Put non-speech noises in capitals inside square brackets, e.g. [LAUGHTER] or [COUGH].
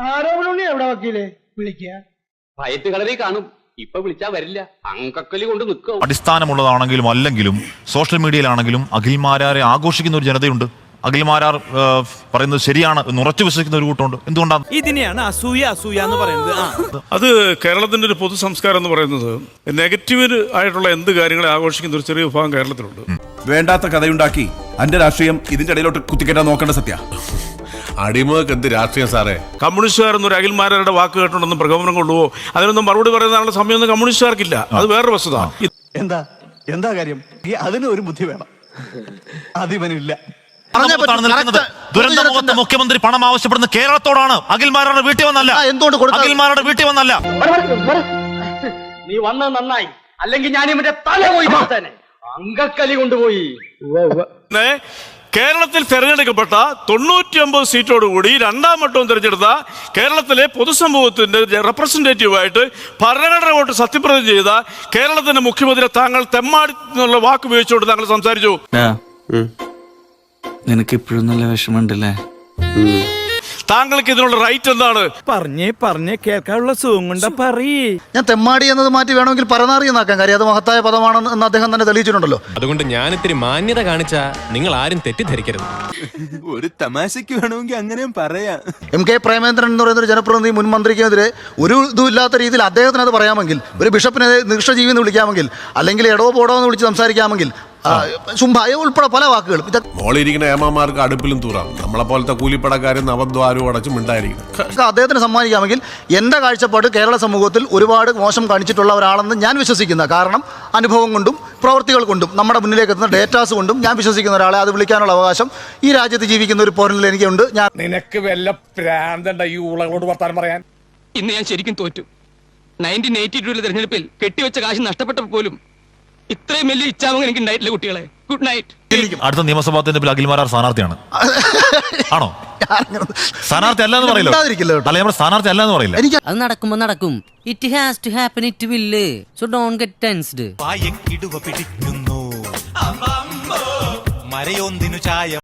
ആരോപണി എവിടെ വക്കീലേ? വിളിക്കുക. ഭയത്ത് കളറി കാണും. ഇപ്പൊ വിളിച്ചാ വരില്ല. അങ്കക്കലി കൊണ്ട് നിൽക്കും അടിസ്ഥാനമുള്ളതാണെങ്കിലും അല്ലെങ്കിലും സോഷ്യൽ മീഡിയയിലാണെങ്കിലും അഖിൽമാരാരെ ആഘോഷിക്കുന്ന ഒരു ജനതയുണ്ട്. അഖിൽമാരാർ പറയുന്നത് ശരിയാണ് എന്ന് ഉറച്ചു വിശ്വസിക്കുന്ന ഒരു കൂട്ടമുണ്ട്. എന്തുകൊണ്ടാണ്? ഇതിനെയാണ് അസൂയ അസൂയ എന്ന് പറയുന്നത്. അത് കേരളത്തിന്റെ ഒരു പൊതു സംസ്കാരം എന്ന് പറയുന്നത് നെഗറ്റീവ് ആയിട്ടുള്ള എന്ത് കാര്യങ്ങളെ ആഘോഷിക്കുന്ന ഒരു ചെറിയ വിഭാഗം കേരളത്തിലുണ്ട്. വേണ്ടാത്ത കഥയുണ്ടാക്കി അന്റെ രാഷ്ട്രീയം ഇതിന്റെ ഇടയിലോട്ട് കുത്തിക്കേറ്റാൻ നോക്കേണ്ട സത്യ. അടിമകൾക്ക് എന്ത് രാഷ്ട്രീയം സാറേ? കമ്മ്യൂണിസ്റ്റുകാർ ഒരു അഖിൽമാരുടെ വാക്ക് കേട്ടുണ്ടെന്ന് പ്രകോപനം കൊള്ളുവോ അതിനൊന്നും മറുപടി പറയുന്നതിനുള്ള സമയമൊന്നും കമ്മ്യൂണിസ്റ്റുകാർക്കില്ല. അത് വേറൊരു വസ്തുത. എന്താ? എന്താ കാര്യം? അതിന് ഒരു ബുദ്ധി വേണം. അതിവനില്ല. ദുരന്തമുഖത്ത് മുഖ്യമന്ത്രി പണം ആവശ്യപ്പെടുന്ന കേരളത്തോടാണ്. അഖിൽമാരുടെ വീട്ടിൽ വന്നല്ല. എന്തുകൊണ്ട് അഖിൽമാരുടെ വീട്ടിൽ വന്നല്ല. നീ വന്നത് നന്നായി. അല്ലെങ്കിൽ ഞാൻ ഇവന്റെ തല പോയി അങ്കക്കലി കൊണ്ടുപോയി. കേരളത്തിൽ തെരഞ്ഞെടുക്കപ്പെട്ട തൊണ്ണൂറ്റി ഒമ്പത് സീറ്റോടുകൂടി രണ്ടാം വട്ടവും തിരഞ്ഞെടുത്ത കേരളത്തിലെ പൊതുസമൂഹത്തിന്റെ റെപ്രസെന്റേറ്റീവായിട്ട് ഭരണഘടന വോട്ട് സത്യപ്രതിജ്ഞ ചെയ്ത കേരളത്തിന്റെ മുഖ്യമന്ത്രി താങ്കൾ തെമ്മാടി എന്നുള്ള വാക്ക് ഉപയോഗിച്ചുകൊണ്ട് താങ്കൾ സംസാരിച്ചു. നിനക്ക് ഇപ്പോഴും നല്ല വിഷമമുണ്ടല്ലേ? താങ്കൾക്ക് ഇതിനുള്ള റൈറ്റ് എന്താണ്? പറഞ്ഞേ പറഞ്ഞേ കേൾക്കാനുള്ള സുഖം കൊണ്ട പറയേ. ഞാൻ തെമ്മാടി എന്നത് മാറ്റി വേണമെങ്കിൽ എന്നാക്കാൻ കാര്യം അത് മഹത്തായ പദമാണെന്ന് എന്ന് അദ്ദേഹം തന്നെ തെളിയിച്ചിട്ടുണ്ടല്ലോ. അതുകൊണ്ട് ഞാൻ ഇത്തിരി മാന്യത കാണിച്ച നിങ്ങൾ ആരും തെറ്റിദ്ധരിക്കരുത്. ഒരു തമാശയ്ക്ക് വേണമെങ്കിൽ അങ്ങനെയും പറയാം. എം കെ പ്രേമേന്ദ്രൻ എന്ന് പറയുന്ന ഒരു ജനപ്രതിനിധി മുൻ മന്ത്രിക്കെതിരെ ഒരു ഇതും ഇല്ലാത്ത രീതിയിൽ അദ്ദേഹത്തിന് അത് പറയാമെങ്കിൽ ഒരു ബിഷപ്പിനെ നിക്ഷജീവി എന്ന് വിളിക്കാമെങ്കിൽ അല്ലെങ്കിൽ എടോ പോടോ എന്ന് വിളിച്ച് സംസാരിക്കാമെങ്കിൽ ആ, ശുംഭ ഉൾപ്പെടെ പല വാക്കുകളും. മോളിരിക്കുന്ന ഏമാമാർക്ക് അടുപ്പിലും തൂറാം. നമ്മളെ പോലത്തെ കൂലിപ്പടക്കാരും നവദ്വാരവും അടച്ചും ഉണ്ടായിരിക്കും അദ്ദേഹത്തിന് സമ്മാനിക്കാമെങ്കിൽ എന്റെ കാഴ്ചപ്പാട് കേരള സമൂഹത്തിൽ ഒരുപാട് മോശം കാണിച്ചിട്ടുള്ള ഒരാളെന്ന് ഞാൻ വിശ്വസിക്കുന്ന. കാരണം അനുഭവം കൊണ്ടും പ്രവൃത്തികൾ കൊണ്ടും നമ്മുടെ മുന്നിലേക്ക് എത്തുന്ന ഡേറ്റാസ് കൊണ്ടും ഞാൻ വിശ്വസിക്കുന്ന ഒരാളെ അത് വിളിക്കാനുള്ള അവകാശം ഈ രാജ്യത്ത് ജീവിക്കുന്ന ഒരു പൗരനിൽ എനിക്കുണ്ട്. ഞാൻ നിനക്ക് വല്ല പ്രാന്തണ്ട ഈ ഉളകളോട് വർത്താനം പറയാൻ? ഇന്ന് ഞാൻ ശരിക്കും തോറ്റു. നയന്റീൻ എയ്റ്റി ടൂലെ തെരഞ്ഞെടുപ്പിൽ കെട്ടിവെച്ച കാശ് നഷ്ടപ്പെട്ടപ്പോൾ പോലും ഇത്രയും വലിയ ഇച്ഛാമം എനിക്ക് ഉണ്ടായിട്ടില്ല കുട്ടികളെ. ഗുഡ് നൈറ്റ് അടുത്ത നിയമസഭാ തെരഞ്ഞെടുപ്പിൽ അഖിൽമാരാർ സ്ഥാനാർത്ഥിയാണ്. [LAUGHS] ആണോ? സ്ഥാനാർത്ഥി അല്ല എന്ന് പറയില്ല. മിണ്ടാതിരിക്കില്ല കേട്ടോ. അല്ല നമ്മുടെ സ്ഥാനാർത്ഥി അല്ല എന്ന് പറയില്ല. അത് നടക്കുമ്പോ നടക്കും. It has to happen it will so don't get tensed പിടിക്കുന്നു. മരയൊന്നിനു ചായ